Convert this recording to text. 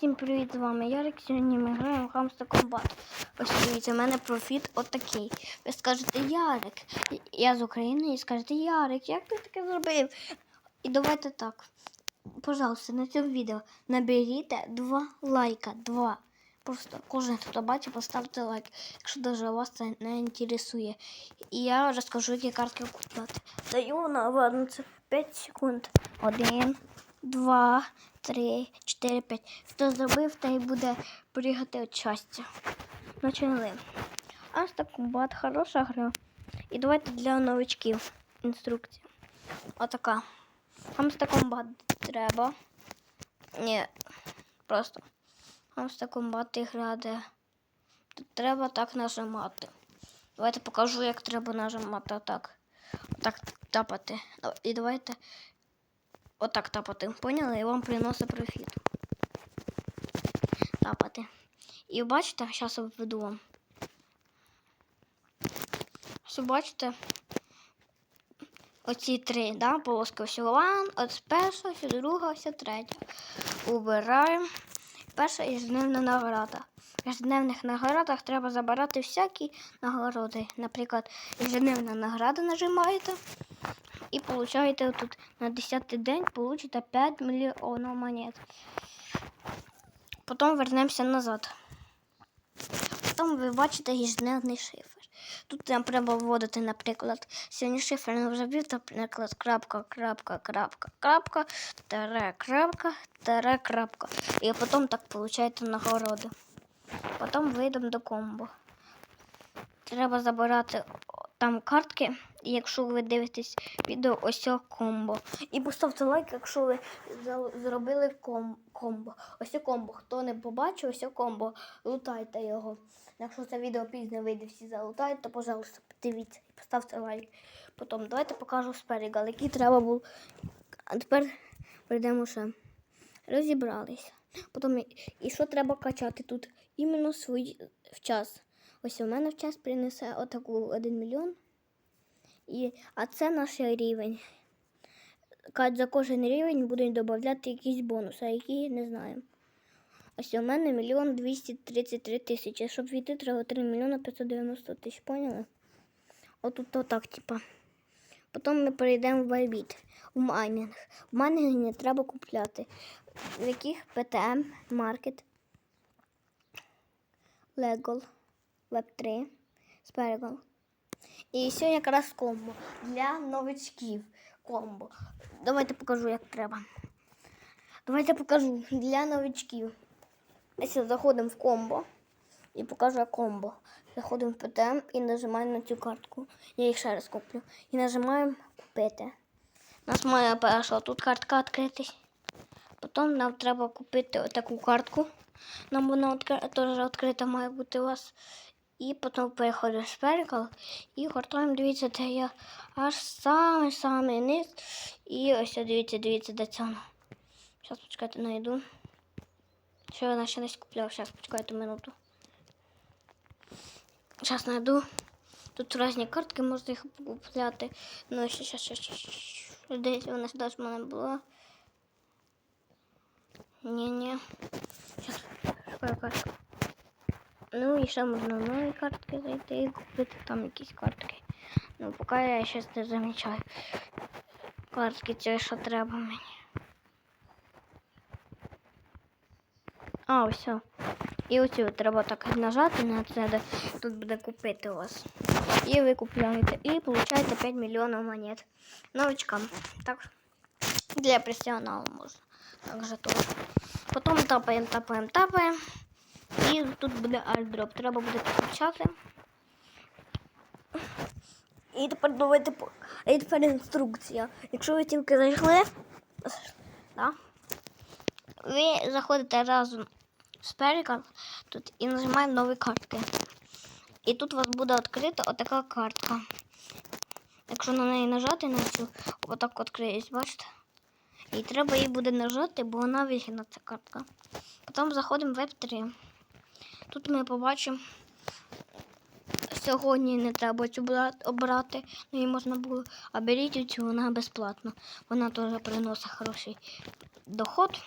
Всім привіт, з вами Ярик. Сьогодні ми граємо в Hamster Combat. Ось дивіться, у мене профіт отакий. Ви скажете Ярик. Я з України і скажете Ярик, як ти таке зробив? І давайте так. Пожалуйста, на цьому відео наберіть два лайка. Два. Просто кожен, хто бачить, поставте лайк, якщо даже вас це не інтересує. І я розкажу, які картки купляти. Даю на ладно, це 5 секунд. Один, два, три, чотири, п'ять. Хто зробив, той буде пригати від щастя. Почали. Аж так комбат, хороша гра. І давайте для новичків інструкція. Отака. Хамстакомбат треба. Ні, просто. Хамста комбат грати. Тут треба так нажимати. Давайте покажу, як треба нажимати отак. Отак тапати. І давайте отак тапати. Поняли? І вам приносить профіт. Тапати. І бачите, зараз введу вам. Все бачите? Оці три, да, полоски ось ван, от перша, ось друга, ось третя. Убираємо. Перша ежедневна нагорода. В ежедневних нагородах треба забирати всякі нагороди. Наприклад, ежедневна награда нажимаєте получаєте тут на 10 день получите 5 мільйонів монет. Потім вернемося назад. Потім ви бачите ежедневний шифр. Тут нам треба вводити, наприклад, сьогодні шифр не ввів, наприклад, крапка, крапка, крапка, крапка, тере, крапка, тере, крапка. І потім так получаєте нагороди. Потім вийдемо до комбо. Треба забирати там картки, якщо ви дивитесь відео, ось о комбо. І поставте лайк, якщо ви зробили ком- комбо. Ось о комбо. Хто не побачив, ось о комбо, лутайте його. Якщо це відео пізно вийде, всі залутають, то, пожалуйста, подивіться і поставте лайк. Потім давайте покажу сперегал, який треба був. А тепер прийдемо ще. Розібралися. Потім і що треба качати тут? Іменно свій в час. Ось у мене в час принесе отаку 1 мільйон. І, А це наш рівень. За кожен рівень будуть додати якісь бонуси, які не знаємо. Ось у мене мільйон 233 тисячі, щоб війти, треба 3 мільйона 590 тисяч, поняли? Отут отак, типа. Потім ми перейдемо в байбіт, в майнінг. В майнінг треба купляти. В яких ПТМ, маркет, легол. Веб3 з берегом. І сьогодні якраз комбо для новичків. Комбо. Давайте покажу, як треба. Давайте покажу для новичків. Ось заходимо в комбо і покажу комбо. Заходимо в ПТМ і нажимаємо на цю картку. Я їх ще раз куплю. І нажимаємо купити. У нас моя перша тут картка відкритись. Потім нам треба купити таку картку. Нам вона теж відкрита має бути у вас. І потім переходимо в сперкал і гортаємо, дивіться, де я аж самий самий низ. І ось дивіться, дивіться, де це. Зараз почекайте, знайду. Що я ще десь купляв, зараз почекайте минуту. Зараз знайду. Тут різні картки, можна їх купляти. Ну, ще, ще, ще, ще. Десь вона десь в мене була. Ні-ні. Зараз шукаю картку. Ну і ще можна в нові картки зайти і купити там якісь картки. Ну, поки я щось не замічаю. Картки ці, що треба мені. А, все. І оцю треба так нажати на це, де тут буде купити у вас. І ви купляєте. І получаєте 5 мільйонів монет. Новичкам. Так, для професіоналу можна. Так же теж. Потім тапаємо, тапаємо, тапаємо. І тут буде альдроп. Треба буде підключати. І тепер давайте по. І тепер інструкція. Якщо ви тільки зайшли, да, ви заходите разом з переказ тут і нажимаємо нові картки. І тут у вас буде відкрита отака картка. Якщо на неї нажати на цю, отак відкриється, бачите? І треба її буде нажати, бо вона вигідна ця картка. Потім заходимо в Web 3. Тут ми побачимо. Сьогодні не треба цю обрати, ну її можна було. А беріть цю, вона безплатна. Вона теж приносить хороший доход.